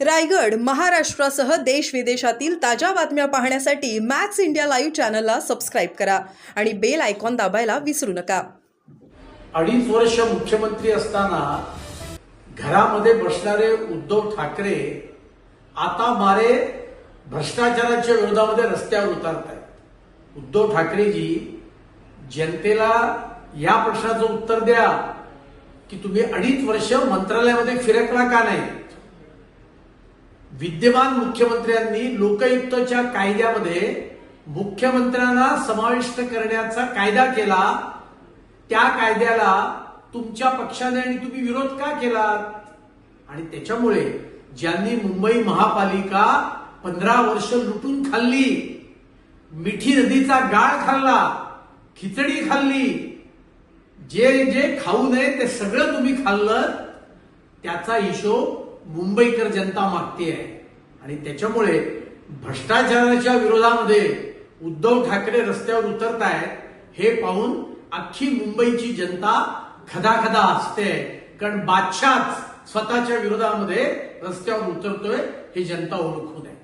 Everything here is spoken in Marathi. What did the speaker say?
रायगड महाराष्ट्रासह देश विदेशातील ताज्या बातम्या पाहण्यासाठी मॅक्स इंडिया लाईव्ह चॅनलला सबस्क्राईब करा आणि बेल आयकॉन दाबायला विसरू नका. अडीच वर्ष मुख्यमंत्री असताना घरामध्ये बसणारे उद्धव ठाकरे आता मारे भ्रष्टाचाराच्या विरोधामध्ये रस्त्यावर उतरत आहेत उद्धव ठाकरेजी जनतेला या प्रश्नाचं उत्तर द्या की तुम्ही अडीच वर्ष मंत्रालयामध्ये फिरकला का नाही? विद्यमान मुख्यमंत्र्यांनी लोकयुक्तच्या कायद्यामध्ये मुख्यमंत्र्यांना समाविष्ट करण्याचा कायदा केला. त्या कायद्याला तुमच्या पक्षाने आणि तुम्ही विरोध का केला आणि त्याच्यामुळे ज्यांनी मुंबई महापालिका पंधरा वर्ष लुटून खाल्ली मिठी नदीचा गाळ खाल्ला खिचडी खाल्ली जे जे खाऊ नये ते सगळं तुम्ही खाल्लं त्याचा हिशोब मुंबईकर जनता मागते आहे. आणि त्याच्यामुळे भ्रष्टाचाराच्या विरोधामध्ये उद्धव ठाकरे रस्त्यावर उतरत आहेत हे पाहून अख्खी मुंबईची जनता खदाखदा असते कारण बादशाच स्वतःच्या विरोधामध्ये रस्त्यावर उतरतोय हे जनता ओळखून आहे